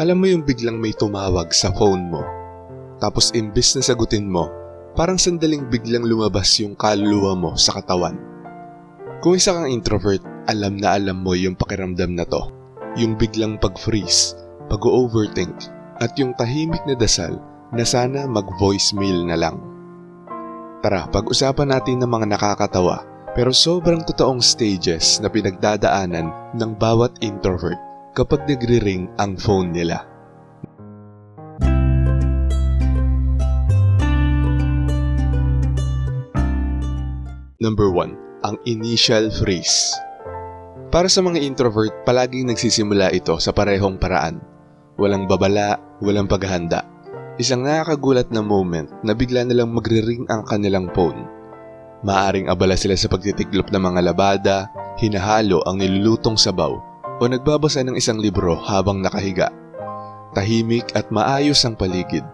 Alam mo yung biglang may tumawag sa phone mo. Tapos imbis na sagutin mo, parang sandaling biglang lumabas yung kaluluwa mo sa katawan. Kung isa kang introvert, alam na alam mo yung pakiramdam na to. Yung biglang pag-freeze, pag-overthink, at yung tahimik na dasal na sana mag-voicemail na lang. Tara, pag-usapan natin ng mga nakakatawa pero sobrang totoong stages na pinagdadaanan ng bawat introvert kapag nagre-ring ang phone nila. Number 1. Ang initial freeze. Para sa mga introvert, palaging nagsisimula ito sa parehong paraan. Walang babala, walang paghahanda. Isang nakakagulat na moment na bigla nilang magre-ring ang kanilang phone. Maaring abala sila sa pagtitiklop ng mga labada, hinahalo ang nilulutong sabaw, o nagbabasa ng isang libro habang nakahiga. Tahimik at maayos ang paligid,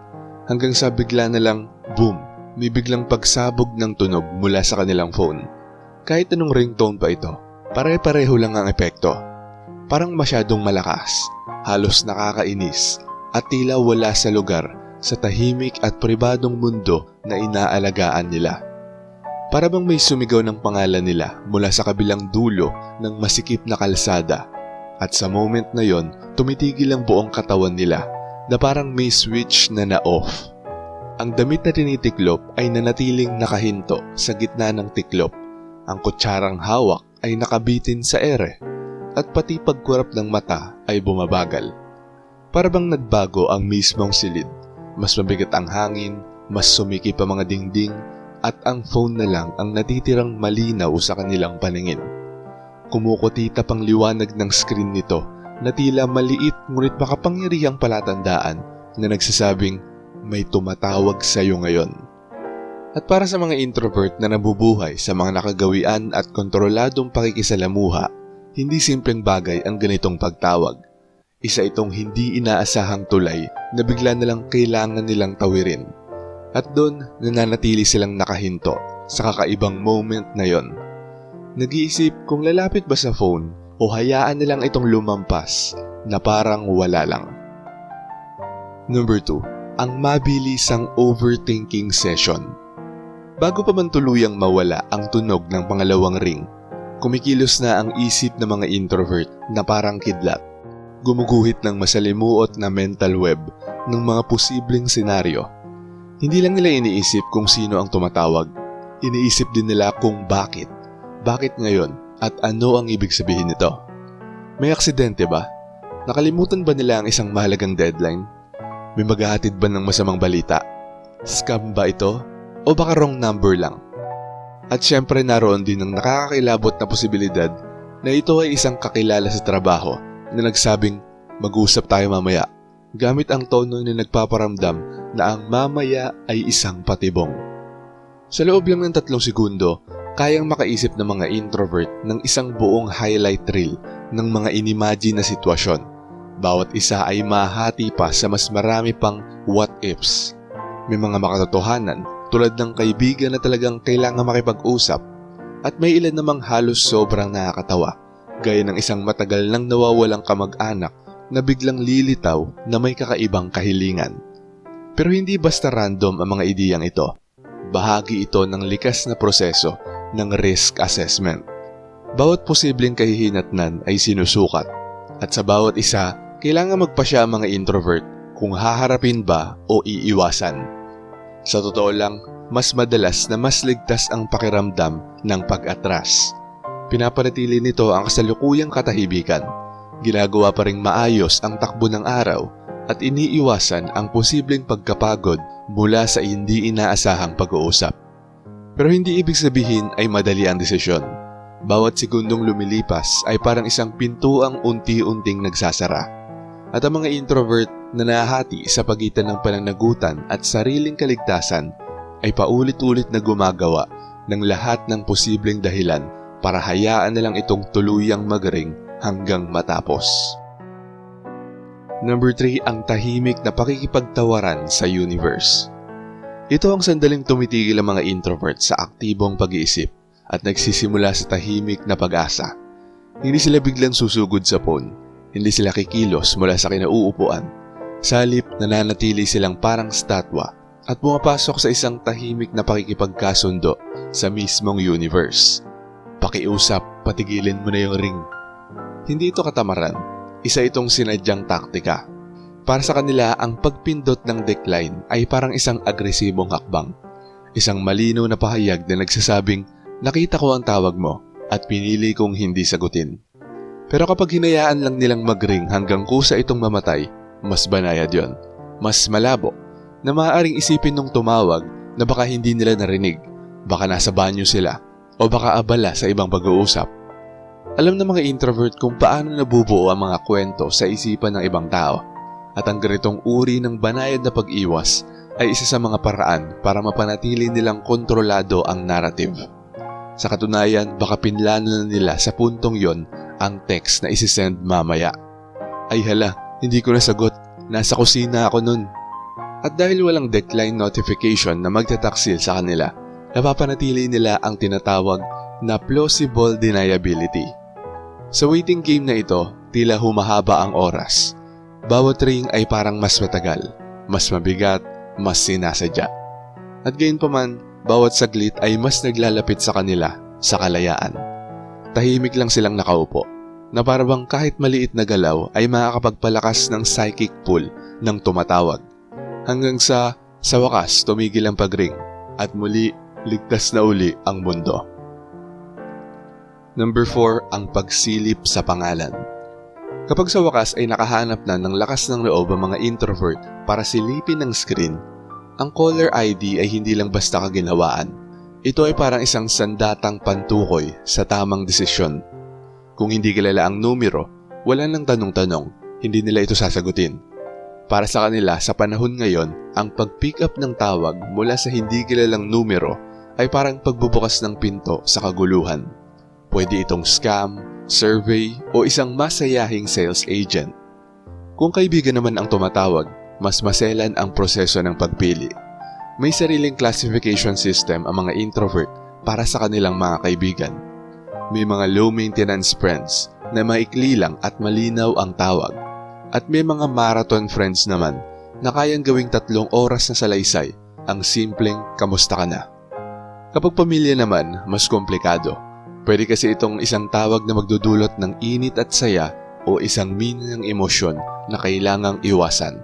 hanggang sa bigla na lang, boom, may biglang pagsabog ng tunog mula sa kanilang phone. Kahit anong ringtone pa ito, pare-pareho lang ang epekto. Parang masyadong malakas, halos nakakainis, at tila wala sa lugar sa tahimik at pribadong mundo na inaalagaan nila. Para bang may sumigaw ng pangalan nila mula sa kabilang dulo ng masikip na kalsada. At sa moment na yon, tumitigil ang buong katawan nila na parang may switch na na-off. Ang damit na tinitiklop ay nanatiling nakahinto sa gitna ng tiklop. Ang kutsarang hawak ay nakabitin sa ere at pati pagkurap ng mata ay bumabagal. Para bang nagbago ang mismong silid. Mas mabigat ang hangin, mas sumikip ang mga dingding, at ang phone na lang ang natitirang malinaw sa kanilang paningin. Kumukutita pang liwanag ng screen nito na tila maliit ngunit makapangyarihang palatandaan na nagsasabing may tumatawag sa iyo ngayon. At para sa mga introvert na nabubuhay sa mga nakagawian at kontroladong pakikisalamuha, hindi simpleng bagay ang ganitong pagtawag. Isa itong hindi inaasahang tulay na bigla na lang kailangan nilang tawirin. At doon, nananatili silang nakahinto sa kakaibang moment na yon. Nag-iisip kung lalapit ba sa phone o hayaan nilang itong lumampas na parang wala lang. Number 2. Ang mabilisang overthinking session. Bago pa man tuluyang mawala ang tunog ng pangalawang ring, kumikilos na ang isip ng mga introvert na parang kidlat. Gumuguhit ng masalimuot na mental web ng mga posibleng senaryo. Hindi lang nila iniisip kung sino ang tumatawag. Iniisip din nila kung bakit. Bakit ngayon at ano ang ibig sabihin nito? May aksidente ba? Nakalimutan ba nila ang isang mahalagang deadline? May maghahatid ba ng masamang balita? Scam ba ito? O baka wrong number lang? At syempre naroon din ang nakakakilabot na posibilidad na ito ay isang kakilala sa trabaho na nagsabing mag-usap tayo mamaya gamit ang tono na nagpaparamdam na ang mamaya ay isang patibong. Sa loob lang ng tatlong segundo, kayang makaisip ng mga introvert ng isang buong highlight reel ng mga inimagine na sitwasyon. Bawat isa ay mahati pa sa mas marami pang what ifs. May mga makatotohanan tulad ng kaibigan na talagang kailangan makipag-usap at may ilan namang halos sobrang nakakatawa gaya ng isang matagal nang nawawalang kamag-anak na biglang lilitaw na may kakaibang kahilingan. Pero hindi basta random ang mga ideyang ito. Bahagi ito ng likas na proseso ng risk assessment. Bawat posibleng kahihinatnan ay sinusukat at sa bawat isa, kailangan magpasya ang mga introvert kung haharapin ba o iiwasan. Sa totoo lang, mas madalas na mas ligtas ang pakiramdam ng pag-atras. Pinapanatili nito ang kasalukuyang katahimikan. Ginagawa pa ring maayos ang takbo ng araw at iniiwasan ang posibleng pagkapagod mula sa hindi inaasahang pag-uusap. Pero hindi ibig sabihin ay madali ang desisyon. Bawat segundong lumilipas ay parang isang pintuang unti-unting nagsasara. At ang mga introvert na nahati sa pagitan ng pananagutan at sariling kaligtasan ay paulit-ulit na gumagawa ng lahat ng posibleng dahilan para hayaan na lang itong tuluyang magaring hanggang matapos. Number 3, ang tahimik na pakikipagtawaran sa universe. Ito ang sandaling tumitigil ang mga introvert sa aktibong pag-iisip at nagsisimula sa tahimik na pag-asa. Hindi sila biglang susugod sa phone, hindi sila kikilos mula sa kinauupuan, Sa halip, nananatili silang parang statwa at pumapasok sa isang tahimik na pakikipagkasundo sa mismong universe. Pakiusap, patigilin mo na yung ring. Hindi ito katamaran, isa itong sinadyang taktika. Para sa kanila, ang pagpindot ng decline ay parang isang agresibong hakbang. Isang malinaw na pahayag na nagsasabing, nakita ko ang tawag mo at pinili kong hindi sagutin. Pero kapag hinayaan lang nilang magring hanggang kusa itong mamatay, mas banayad yon. Mas malabo na maaaring isipin nung tumawag na baka hindi nila narinig, baka nasa banyo sila, o baka abala sa ibang pag-uusap. Alam ng mga introvert kung paano nabubuo ang mga kwento sa isipan ng ibang tao at ang ganitong uri ng banayad na pag-iwas ay isa sa mga paraan para mapanatili nilang kontrolado ang narrative. Sa katunayan, baka pinlano na nila sa puntong yon ang text na isisend mamaya. Ay hala, hindi ko nasagot. Nasa kusina ako nun. At dahil walang decline notification na magtataksil sa kanila, napapanatili nila ang tinatawag na plausible deniability. Sa waiting game na ito, tila humahaba ang oras. Bawat ring ay parang mas matagal, mas mabigat, mas sinasadya. At gayon pa man, bawat saglit ay mas naglalapit sa kanila sa kalayaan. Tahimik lang silang nakaupo, na parabang kahit maliit na galaw ay makakapagpalakas ng psychic pull ng tumatawag. Hanggang sa, sa wakas tumigil ang pagring at muli ligtas na uli ang mundo. Number 4, ang pagsilip sa pangalan. Kapag sa wakas ay nakahanap na ng lakas ng loob ang mga introvert para silipin ng screen, ang caller ID ay hindi lang basta kaginhawaan. Ito ay parang isang sandatang pantukoy sa tamang desisyon. Kung hindi kilala ang numero, wala nang tanong-tanong, hindi nila ito sasagutin. Para sa kanila, sa panahon ngayon, ang pag-pick up ng tawag mula sa hindi kilalang numero ay parang pagbubukas ng pinto sa kaguluhan. Pwede itong scam, survey o isang masayahing sales agent. Kung kaibigan naman ang tumatawag, mas maselan ang proseso ng pagpili. May sariling classification system ang mga introvert para sa kanilang mga kaibigan. May mga low-maintenance friends na maikli lang at malinaw ang tawag. At may mga marathon friends naman na kayang gawing tatlong oras na salaysay ang simpleng kamusta ka na. Kapag pamilya naman, mas komplikado. Pwede kasi itong isang tawag na magdudulot ng init at saya o isang mina ng emosyon na kailangang iwasan.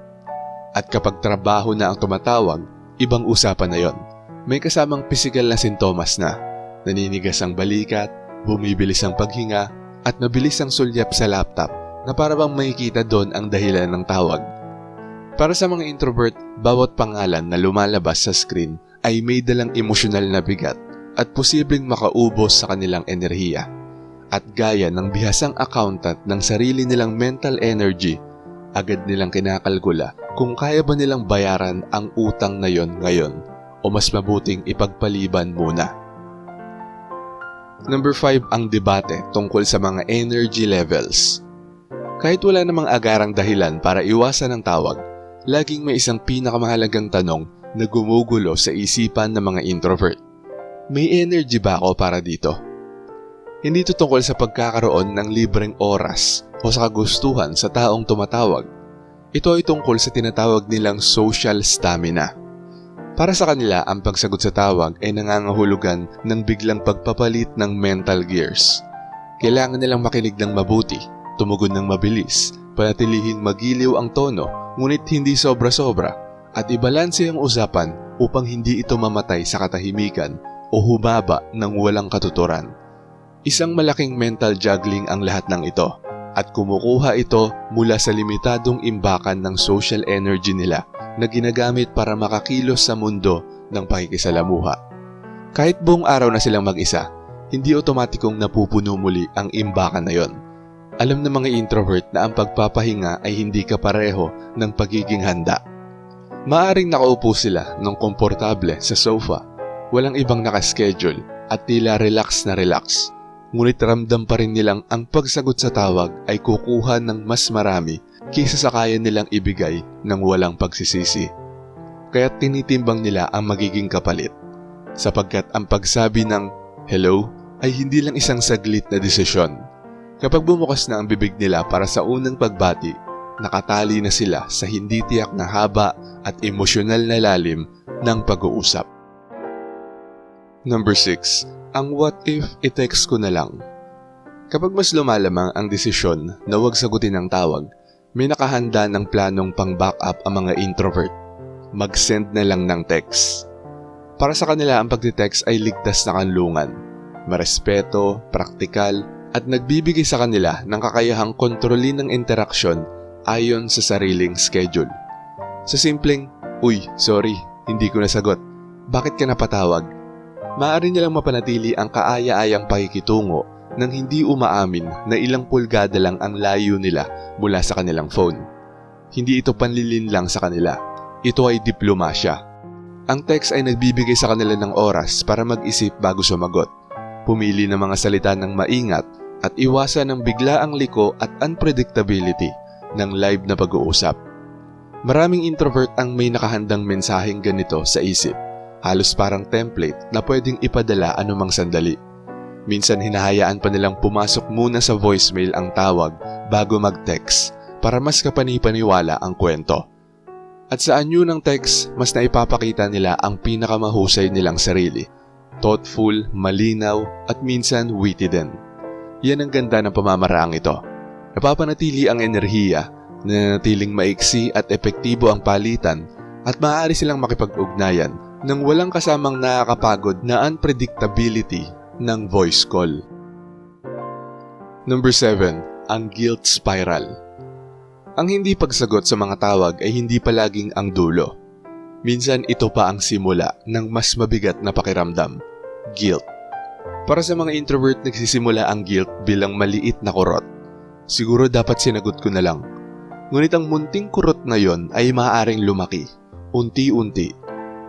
At kapag trabaho na ang tumatawag, ibang usapan na yon. May kasamang pisikal na sintomas na. Naninigas ang balikat, bumibilis ang paghinga, at mabilis ang sulyap sa laptop na para bang makikita doon ang dahilan ng tawag. Para sa mga introvert, bawat pangalan na lumalabas sa screen ay may dalang emosyonal na bigat at posibleng makaubos sa kanilang enerhiya. At gaya ng bihasang accountant ng sarili nilang mental energy, agad nilang kinakalkula kung kaya ba nilang bayaran ang utang na yon ngayon o mas mabuting ipagpaliban muna. Number 5 ang debate tungkol sa mga energy levels. Kahit wala namang agarang dahilan para iwasan ang tawag, laging may isang pinakamahalagang tanong na gumugulo sa isipan ng mga introvert. May energy ba ako para dito? Hindi ito tungkol sa pagkakaroon ng libreng oras o sa kagustuhan sa taong tumatawag. Ito ay tungkol sa tinatawag nilang social stamina. Para sa kanila, ang pagsagot sa tawag ay nangangahulugan ng biglang pagpapalit ng mental gears. Kailangan nilang makinig ng mabuti, tumugon ng mabilis, panatilihin magiliw ang tono, ngunit hindi sobra-sobra, at ibalanse ang usapan upang hindi ito mamatay sa katahimikan o humaba ng walang katuturan. Isang malaking mental juggling ang lahat ng ito at kumukuha ito mula sa limitadong imbakan ng social energy nila na ginagamit para makakilos sa mundo ng pakikisalamuha. Kahit buong araw na silang mag-isa, hindi otomatikong napupuno muli ang imbakan na yon. Alam ng mga introvert na ang pagpapahinga ay hindi kapareho ng pagiging handa. Maaring nakaupo sila ng komportable sa sofa, walang ibang nakaschedule at tila relax na relax. Ngunit ramdam pa rin nilang ang pagsagot sa tawag ay kukuha ng mas marami kaysa sa kaya nilang ibigay ng walang pagsisisi. Kaya tinitimbang nila ang magiging kapalit. Sapagkat ang pagsabi ng hello ay hindi lang isang saglit na desisyon. Kapag bumukas na ang bibig nila para sa unang pagbati, nakatali na sila sa hindi tiyak na haba at emosyonal na lalim ng pag-uusap. Number 6. Ang what if i-text ko na lang? Kapag mas lumalamang ang desisyon na huwag sagutin ang tawag, may nakahanda ng planong pang backup ang mga introvert. Mag-send na lang ng text. Para sa kanila ang pagtitext ay ligtas na kanlungan. Marespeto, praktikal, at nagbibigay sa kanila ng kakayahang kontrolin ng interaksyon ayon sa sariling schedule. Sa simpleng, Uy, sorry, hindi ko nasagot. Bakit ka napatawag? Maaari nilang mapanatili ang kaaya-ayang pakikitungo nang hindi umaamin na ilang pulgada lang ang layo nila mula sa kanilang phone. Hindi ito panlilin lang sa kanila. Ito ay diplomasya. Ang text ay nagbibigay sa kanila ng oras para mag-isip bago sumagot. Pumili ng mga salita ng maingat at iwasan ng biglaang liko at unpredictability ng live na pag-uusap. Maraming introvert ang may nakahandang mensaheng ganito sa isip. Halos parang template na pwedeng ipadala anumang sandali. Minsan hinahayaan pa nilang pumasok muna sa voicemail ang tawag bago mag-text para mas kapani-paniwala ang kwento. At sa anyo ng text, mas naipapakita nila ang pinakamahusay nilang sarili. Thoughtful, malinaw, at minsan witty din. Yan ang ganda ng pamamaraang ito. Napapanatili ang enerhiya, nanatiling maiksi at epektibo ang palitan at maaari silang makipag-ugnayan nang walang kasamang nakakapagod na unpredictability ng voice call. Number 7. Ang guilt spiral. Ang hindi pagsagot sa mga tawag ay hindi palaging ang dulo. Minsan ito pa ang simula ng mas mabigat na pakiramdam, guilt. Para sa mga introvert nagsisimula ang guilt bilang maliit na kurot. Siguro dapat sinagot ko na lang. Ngunit ang munting kurot na yon ay maaaring lumaki, unti-unti.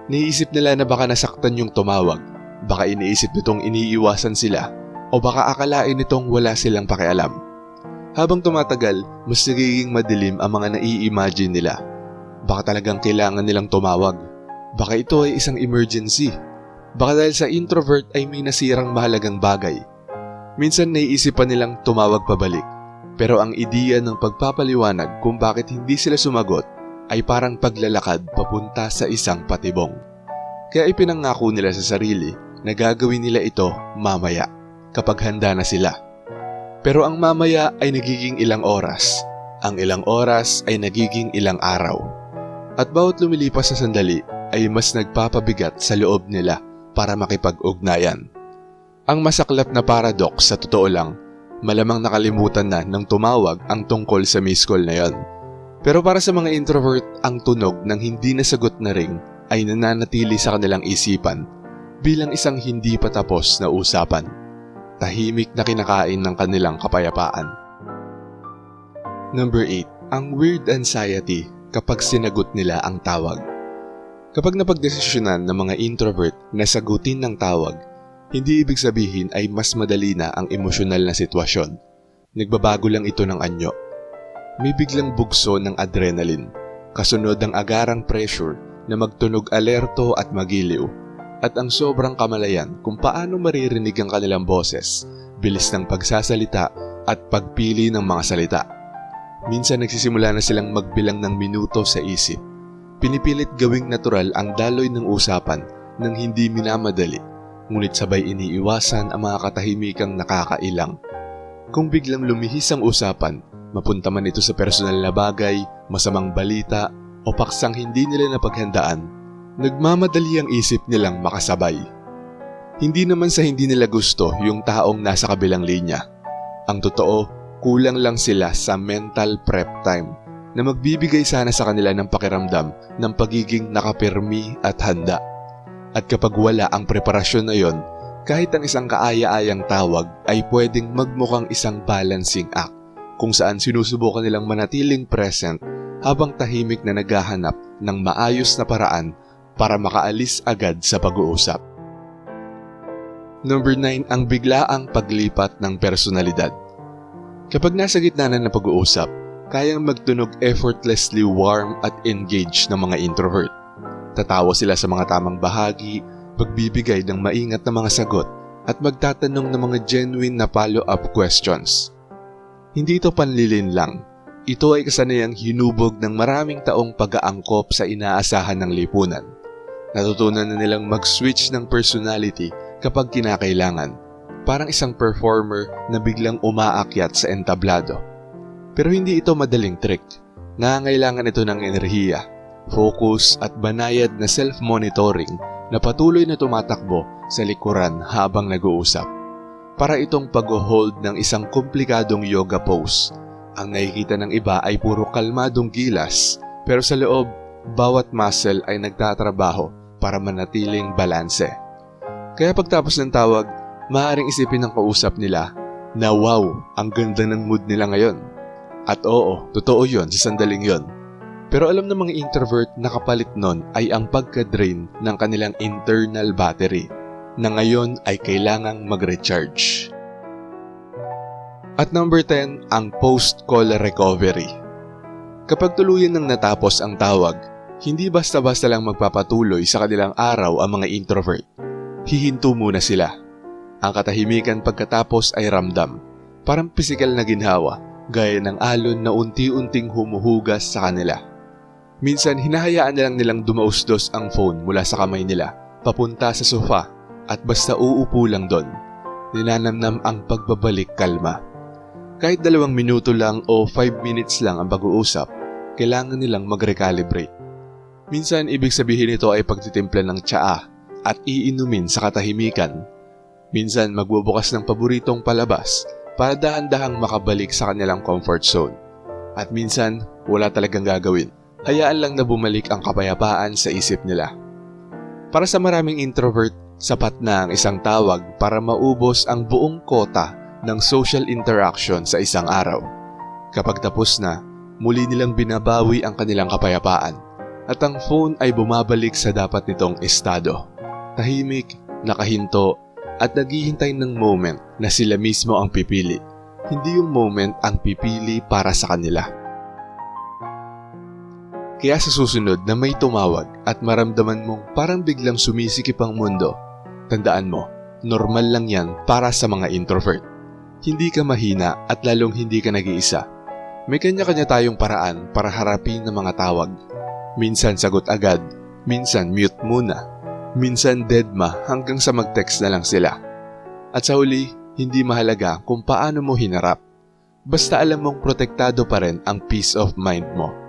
Niisip nila na baka nasaktan yung tumawag, baka iniisip nitong iniiwasan sila, o baka akalain nitong wala silang pakialam. Habang tumatagal, mas nagiging madilim ang mga nai-imagine nila. Baka talagang kailangan nilang tumawag. Baka ito ay isang emergency. Baka dahil sa introvert ay may nasirang mahalagang bagay. Minsan naiisip pa nilang tumawag pabalik. Pero ang ideya ng pagpapaliwanag kung bakit hindi sila sumagot ay parang paglalakad papunta sa isang patibong. Kaya ipinangako nila sa sarili na gagawin nila ito mamaya kapag handa na sila. Pero ang mamaya ay nagiging ilang oras. Ang ilang oras ay nagiging ilang araw. At bawat lumilipas sa sandali ay mas nagpapabigat sa loob nila para makipag-ugnayan. Ang masaklap na paradox sa totoo lang, malamang nakalimutan na ng tumawag ang tungkol sa miss call na yon. Pero para sa mga introvert, ang tunog ng hindi nasagot na ring ay nananatili sa kanilang isipan bilang isang hindi pa tapos na usapan tahimik na kinakain ng kanilang kapayapaan. Number 8. Ang weird anxiety kapag sinagot nila ang tawag. Kapag napagdesisyonan ng mga introvert na sagutin ng tawag, hindi ibig sabihin ay mas madali na ang emosyonal na sitwasyon. Nagbabago lang ito ng anyo. May biglang bugso ng adrenaline, kasunod ang agarang pressure na magtunog alerto at magiliw at ang sobrang kamalayan kung paano maririnig ang kanilang boses, bilis ng pagsasalita at pagpili ng mga salita. Minsan nagsisimula na silang magbilang ng minuto sa isip. Pinipilit gawing natural ang daloy ng usapan nang hindi minamadali, ngunit sabay iniiwasan ang mga katahimikang nakakailang. Kung biglang lumihis ang usapan, mapunta man ito sa personal na bagay, masamang balita, o paksang hindi nila napaghandaan, Nagmamadali ang isip nilang makasabay. Hindi naman sa hindi nila gusto yung taong nasa kabilang linya. Ang totoo, kulang lang sila sa mental prep time na magbibigay sana sa kanila ng pakiramdam ng pagiging nakapirmi at handa. At kapag wala ang preparasyon na yon, kahit ang isang kaaya-ayang tawag ay pwedeng magmukhang isang balancing act kung saan sinusubukan nilang manatiling present habang tahimik na naghahanap ng maayos na paraan para makaalis agad sa pag-uusap. Number 9 ang biglaang paglipat ng personalidad. Kapag nasa gitna na ng pag-uusap, kayang magtunog effortlessly warm at engaged ng mga introvert. Tatawa sila sa mga tamang bahagi, magbibigay ng maingat na mga sagot, at magtatanong ng mga genuine na follow-up questions. Hindi ito panlilin lang, ito ay kasanayang hinubog ng maraming taong pag-aangkop sa inaasahan ng lipunan. Natutunan na nilang mag-switch ng personality kapag kinakailangan, parang isang performer na biglang umaakyat sa entablado. Pero hindi ito madaling trick. Nangangailangan ito ng enerhiya, focus at banayad na self-monitoring na patuloy na tumatakbo sa likuran habang nag-uusap. Para itong pag-hold ng isang komplikadong yoga pose ang nakikita ng iba ay puro kalmadong gilas, pero sa loob, bawat muscle ay nagtatrabaho para manatiling balanse. Kaya pagtapos ng tawag, maaaring isipin ng kausap nila na wow, ang ganda ng mood nila ngayon. At oo, totoo yon sa sandaling yon. Pero alam ng mga introvert na kapalit nun ay ang pagka-drain ng kanilang internal battery na ngayon ay kailangang mag-recharge. At number 10, ang post-call recovery. Kapag tuluyan nang natapos ang tawag, hindi basta-basta lang magpapatuloy sa kanilang araw ang mga introvert. Hihinto muna sila. Ang katahimikan pagkatapos ay ramdam, parang pisikal na ginhawa, gaya ng alon na unti-unting humuhugas sa kanila. Minsan hinahayaan na lang nilang dumausdos ang phone mula sa kamay nila, papunta sa sofa, at basta uupo lang doon. Ninanamnam ang pagbabalik kalma. Kahit dalawang minuto lang o 5 minutes lang ang pag-uusap, kailangan nilang mag-recalibrate. Minsan ibig sabihin nito ay pagtitimpla ng tsaa at iinumin sa katahimikan. Minsan magbubukas ng paboritong palabas para dahan-dahang makabalik sa kanilang comfort zone. At minsan wala talagang gagawin. Hayaan lang na bumalik ang kapayapaan sa isip nila. Para sa maraming introvert, sapat na ang isang tawag para maubos ang buong kota ng social interaction sa isang araw. Kapag tapos na, muli nilang binabawi ang kanilang kapayapaan at ang phone ay bumabalik sa dapat nitong estado. Tahimik, nakahinto at naghihintay ng moment na sila mismo ang pipili. Hindi yung moment ang pipili para sa kanila. Kaya sa susunod na may tumawag at maramdaman mong parang biglang sumisikip ang mundo, tandaan mo, normal lang yan para sa mga introvert. Hindi ka mahina at lalong hindi ka nag-iisa. May kanya-kanya tayong paraan para harapin ng mga tawag. Minsan sagot agad, minsan mute muna, minsan deadma hanggang sa mag-text na lang sila. At sa huli, hindi mahalaga kung paano mo hinarap. Basta alam mong protektado pa rin ang peace of mind mo.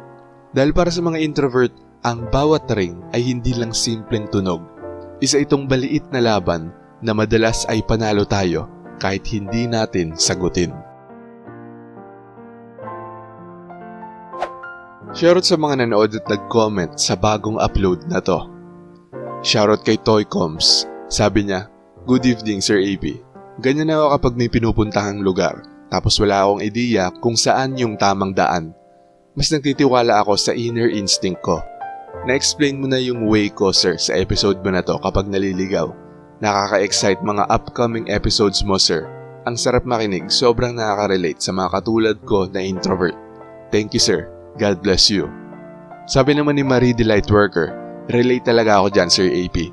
Dahil para sa mga introvert, ang bawat ring ay hindi lang simpleng tunog. Isa itong baliit na laban na madalas ay panalo tayo kahit hindi natin sagutin. Shoutout sa mga nanood at nag-comment sa bagong upload na to. Shoutout kay Toycoms. Sabi niya, Good evening Sir AP. Ganyan ako kapag may pinupuntahang lugar tapos wala akong ideya kung saan yung tamang daan. Mas nagtitiwala ako sa inner instinct ko. Na-explain mo na yung way ko sir sa episode mo na to kapag naliligaw. Nakaka-excite mga upcoming episodes mo sir. Ang sarap makinig, sobrang nakaka-relate sa mga katulad ko na introvert. Thank you sir. God bless you. Sabi naman ni Marie the Lightworker, relate talaga ako dyan Sir AP.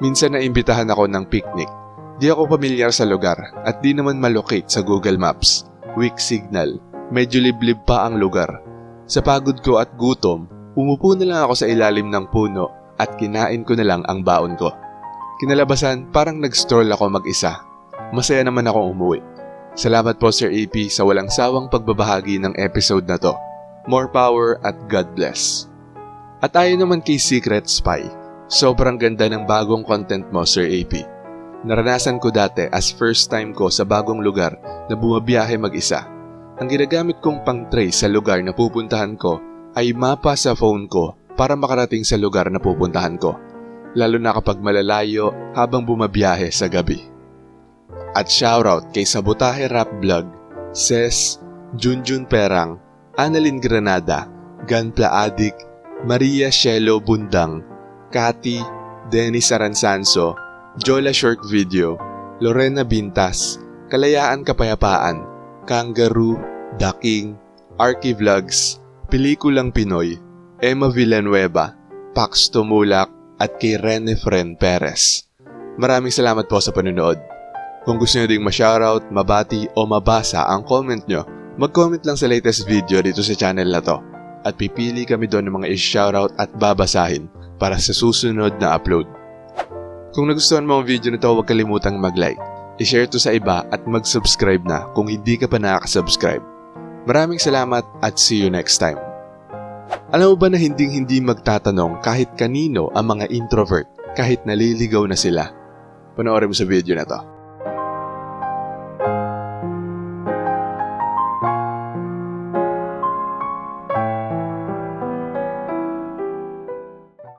Minsan naimbitahan ako ng picnic. Di ako pamilyar sa lugar at di naman malocate sa Google Maps. Weak signal. Medyo liblib pa ang lugar. Sa pagod ko at gutom, umupo na lang ako sa ilalim ng puno at kinain ko na lang ang baon ko. Kinalabasan, parang nag-stroll ako mag-isa. Masaya naman ako umuwi. Salamat po Sir AP sa walang sawang pagbabahagi ng episode na to. More power at God bless. At ayon naman kay Secret Spy, sobrang ganda ng bagong content mo Sir AP. Naranasan ko dati as first time ko sa bagong lugar na bumabiyahe mag-isa. Ang ginagamit kong pang-trace sa lugar na pupuntahan ko ay mapa sa phone ko para makarating sa lugar na pupuntahan ko lalo na kapag malalayo habang bumabiyahe sa gabi. At shoutout kay Sabotahe Rap Vlog, Ses, Junjun Perang, Annalyn Granada, Ganpla Adik, Maria Shelo Bundang, Kati, Dennis Aransanso, Jola Short Video, Lorena Bintas, Kalayaan Kapayapaan, Kangaroo, Daking, Arky Vlogs, Pelikulang Pinoy, Emma Villanueva, Pax Tumulak, at kay Rene Fren Perez. Maraming salamat po sa panonood. Kung gusto nyo ding ma-shoutout, mabati o mabasa ang comment nyo, Mag-comment lang sa latest video dito sa channel na to at pipili kami doon ng mga i-shoutout at babasahin para sa susunod na upload. Kung nagustuhan mo ang video na to, huwag kalimutang mag-like, i-share to sa iba at mag-subscribe na kung hindi ka pa nakaka-subscribe. Maraming salamat at see you next time. Alam mo ba na hinding hindi magtatanong kahit kanino ang mga introvert kahit naliligaw na sila? Panoorin mo sa video na to.